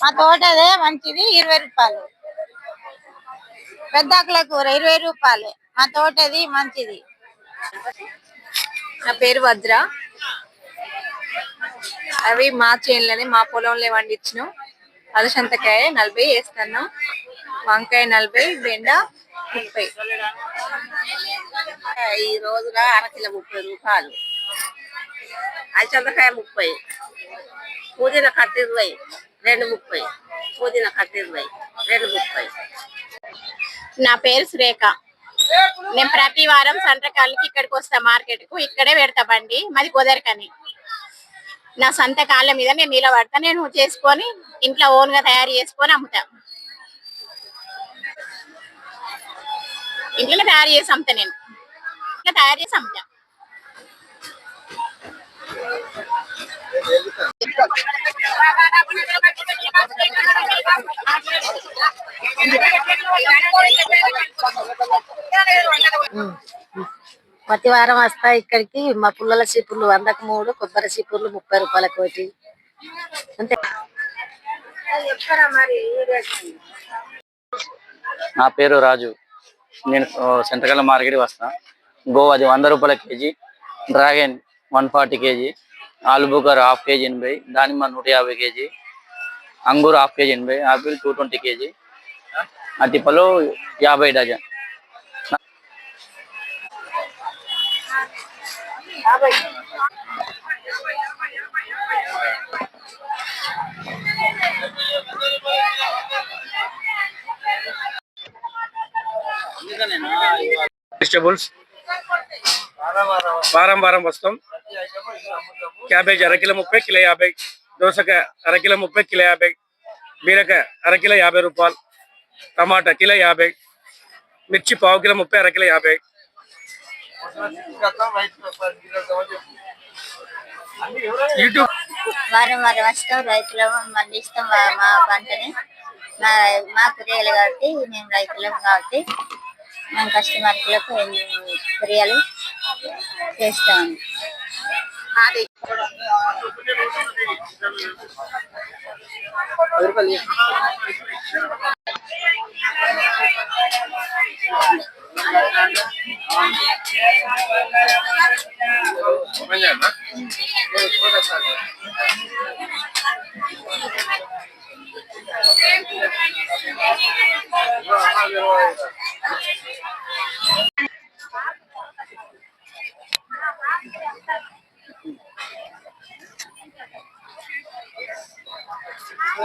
మా తోటదే మంచిది ఇరవై రూపాయలు. పెద్దాకుల కూర ఇరవై రూపాయలు. మా తోటది మంచిది. నా పేరు వజ్ర అవి మా చేనులని మా పొలంలో పండించినాం. అలసంతకాయ నలభై వేస్తున్నాం వంకాయ నలభై బెండ ముప్పై. ఈ రోజున అరకిలో ముప్పై రూపాయలు. అలసందకాయ ముప్పై. పుదీనా కట్ట ఇరవై రెండు ముప్పై. పుదీనా కట్ట ఇరవై. రెండు ముప్పై. నా పేరు సురేఖ. నేను ప్రతి వారం సంతకాలకి ఇక్కడికి వస్తా మార్కెట్కు ఇక్కడే పెడతా బండి మాది కుదరకని నా సొంత కాళ్ళ మీద నేను నిలబడతా నేను చేసుకొని ఇంట్లో ఓన్గా తయారు చేసుకొని అమ్ముతా. ఇంట్లో తయారు చేసి అమ్ముతా నేను. ఇంట్లో తయారు చేసి అమ్ముతా. ప్రతి వారం వస్తా ఇక్కడికి. మా పుల్లల చీపుర్లు వందకు మూడు కొబ్బరి చీపుర్లు ముప్పై రూపాయలకు ఒకటి అంతే. నా పేరు రాజు. నేను సెంట్రల్ మార్కెట్ వస్తా. గోవా అది వంద రూపాయల KG dragon one forty KG ఆలుబుకర్ half KG ఎనభై దానిమ్మ నూట యాభై కేజీ అంగూర్ హాఫ్ కేజీ ఎనభై ఆపిల్ టూ ట్వంటీ కేజీ అతిపలు యాభై డజన్. వెజిటబుల్స్ వారం వారం వస్తాం. క్యాబేజ్ అరకిలో ముప్పై కిలో యాభై దోసకాయ అరకిలో ముప్పై కిలో యాభై బీరకాయ అరకిలో యాభై రూపాయలు. టమాటా కిలో యాభై మిర్చి పావు కిలో ముప్పై అరకిలో యాభై. యూట్యూబ్ వారం వారం వస్తాం రైతులు పండిస్తాం మా- మా పంటని. మా మా కూరగాయలు కాబట్టి మేము రైతులం కాబట్టి మేము కస్టమర్లకు కూరగాయలు చేస్తాము.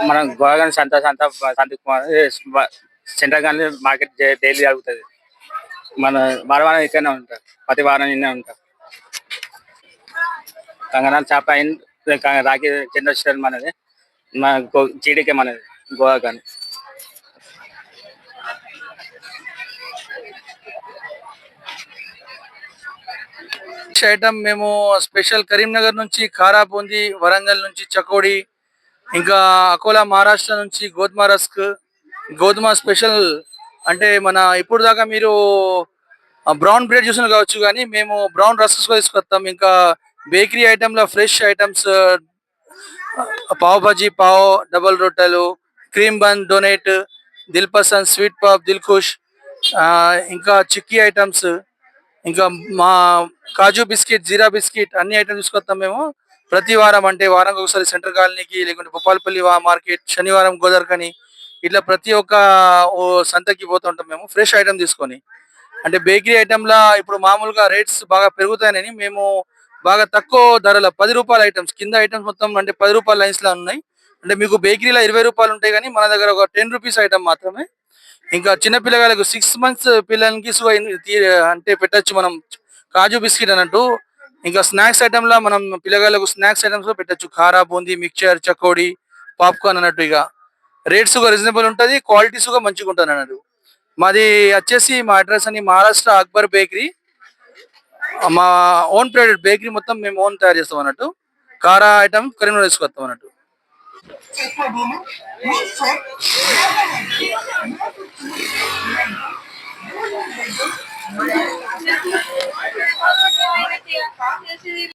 మనం గోగాని సంత సంత సంత సెంట్రల్ గాని మార్కెట్ డైలీ జరుగుతుంది. మన వారవారం ఇక్కడనే ఉంటారు. ప్రతి వారం ఇన్నే ఉంటారు. కంగనా చేప రాఖీ రాకి చంద్రశేఖర్ మనది. మన చీడికే మనది గోవా కానీ ఐటమ్ మేము స్పెషల్ కరీంనగర్ నుంచి కారాబూంది వరంగల్ నుంచి చకోడి ఇంకా అకోలా మహారాష్ట్ర నుంచి గోధుమ రస్క్ గోధుమ స్పెషల్ అంటే మన ఇప్పుడు దాకా మీరు బ్రౌన్ బ్రెడ్ చూసిన కావచ్చు కానీ మేము బ్రౌన్ రస్క్స్ తీసుకొస్తాం. ఇంకా bakery ఐటెంలో fresh items pav bhaji pav double రొట్టెలు cream bun donut dil pasand sweet pop dilkhush ఇంకా చిక్కీ ఐటమ్స్ ఇంకా మా కాజు బిస్కెట్ జీరా బిస్కెట్ అన్ని ఐటమ్స్ తీసుకొస్తాం మేము. ప్రతి వారం అంటే వారం ఒకసారి సెంటర్ కాలనీకి లేకుంటే భూపాలపల్లి వా- మార్కెట్ శనివారం గోదర్కని ఇట్లా ప్రతి ఒక్క ఓ సంతకి పోతుంటాం మేము ఫ్రెష్ ఐటమ్ తీసుకొని. అంటే బేకరీ ఐటమ్లా ఇప్పుడు మామూలుగా రేట్స్ బాగా పెరుగుతాయని మేము బాగా తక్కువ ధరల పది రూపాయల ఐటమ్స్ కింద ఐటమ్స్ మొత్తం అంటే పది రూపాయల లైన్స్ లా ఉన్నాయి. అంటే మీకు బేకరీలో ఇరవై రూపాయలు ఉంటాయి కానీ మన దగ్గర ఒక టెన్ రూపీస్ ఐటమ్ మాత్రమే. ఇంకా చిన్న పిల్లగాళ్ళకు సిక్స్ మంత్స్ పిల్లలకి తీ- అంటే పెట్టొచ్చు మనం కాజు బిస్కెట్ అన్నట్టు. ఇంకా స్నాక్స్ ఐటమ్లో మనం పిల్లగాళ్ళకు స్నాక్స్ ఐటమ్స్ పెట్టచ్చు. కారా బూందీ మిక్చర్ చకోడి పాప్కార్న్ అన్నట్టు ఇక. రేట్స్ కూడా రీజనబుల్ ఉంటుంది క్వాలిటీస్ కూడా మంచిగా ఉంటుంది అన్నట్టు మాది వచ్చేసి మా అడ్రస్ అని మహారాష్ట్ర అక్బర్ బేకరీ. మా ఓన్ ప్రైవేట్ బేకరీ మొత్తం మేము ఓన్ తయారు చేస్తాం అన్నట్టు. కారా ఐటమ్ కరీంనగర్ తీసుకొస్తాం అన్నట్టు.